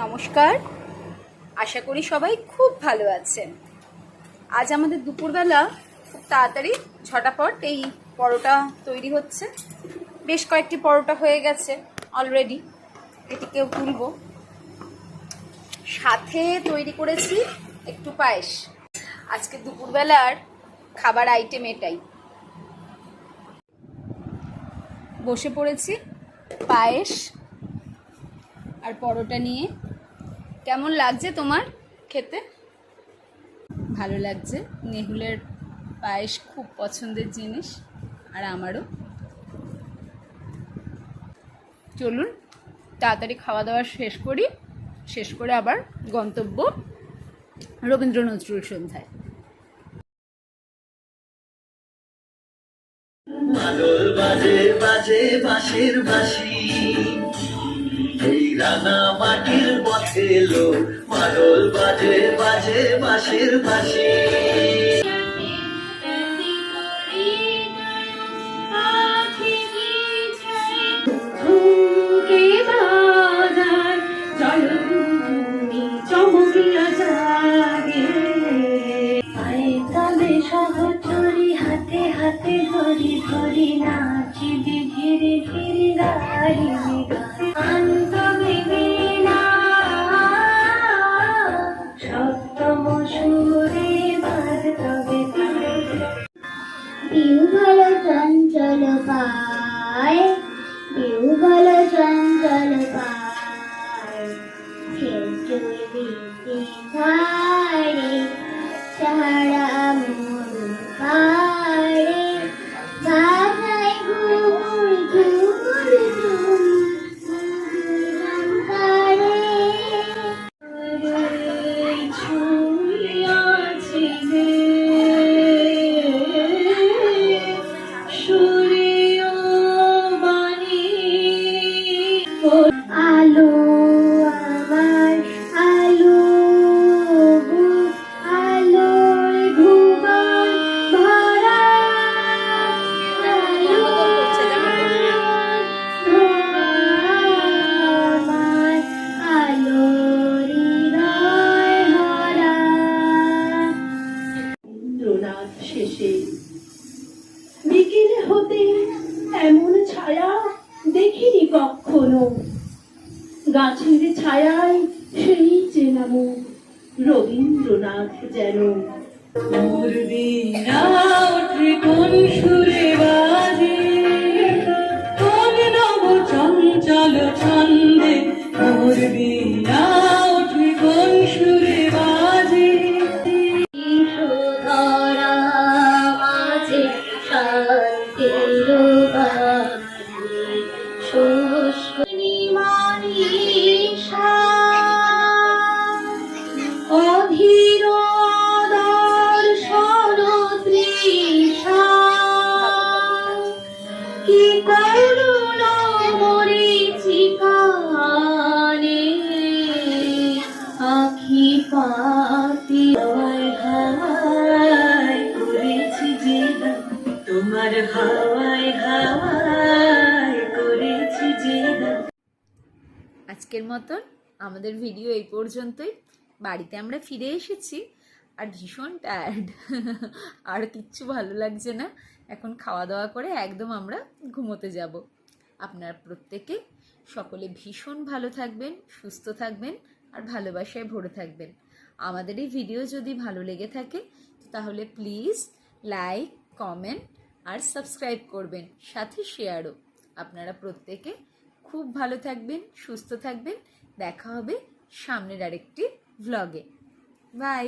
নমস্কার। আশা করি সবাই খুব ভালো আছেন। আজ আমাদের দুপুরবেলা খুব তাড়াতাড়ি ঝটাপট এই পরোটা তৈরি হচ্ছে। বেশ কয়েকটি পরোটা হয়ে গেছে অলরেডি এটিকেও তুলব। সাথে তৈরি করেছি একটু পায়েস। আজকে দুপুরবেলার খাবার আইটেম এটাই। বসে পড়েছি পায়েস আর পরোটা নিয়ে। কেমন লাগছে তোমার খেতে? ভালো লাগছে। নেহুলের পায়েস খুব পছন্দের জিনিস, আর আমারও। চলুন, তাড়াতাড়ি খাওয়া দাওয়া শেষ করি। শেষ করে আবার গন্তব্য রবীন্দ্র নজরুল সন্ধ্যায়। বাজে বাজে, বাঁশির বাঁশি। এই এলো, মাদল বাজে বাজে বাঁশির বাঁশি। সহচরি, হাতে হাতে ধরি ধরি নাচিবি ধীরে ধীরে গাইবি গান পায় বিহুবল চঞ্চল পায় খেজুর বিদ্যে ধারে সারা আলো আমার আলো আলোর ভুবন ভরা। আলো আমার রবীন্দ্রনাথ শেষে বিকেলে হতে এমন ছায়া দেখিনি কখনো। গাছের ছায়ায় সেই চেনা মুখ রবীন্দ্রনাথ যেন। কোন সুরে বাজে। তোমার হাওয়ায় হাওয়ায় করেছি যে আজকের মতন আমাদের ভিডিও এই পর্যন্তই। বাড়িতে আমরা ফিরে এসেছি আর ভীষণ টায়ার্ড আর কিচ্ছু ভালো লাগছে না। এখন খাওয়া দাওয়া করে একদম আমরা ঘুমোতে যাব। আপনার প্রত্যেকে সকলে ভীষণ ভালো থাকবেন, সুস্থ থাকবেন আর ভালোবাসায় ভরে থাকবেন। আমাদের এই ভিডিও যদি ভালো লেগে থাকে, তাহলে প্লিজ লাইক কমেন্ট আর সাবস্ক্রাইব করবেন, সাথে শেয়ারও। আপনারা প্রত্যেকে খুব ভালো থাকবেন, সুস্থ থাকবেন। দেখা হবে সামনের আরেকটি ভ্লগে বাই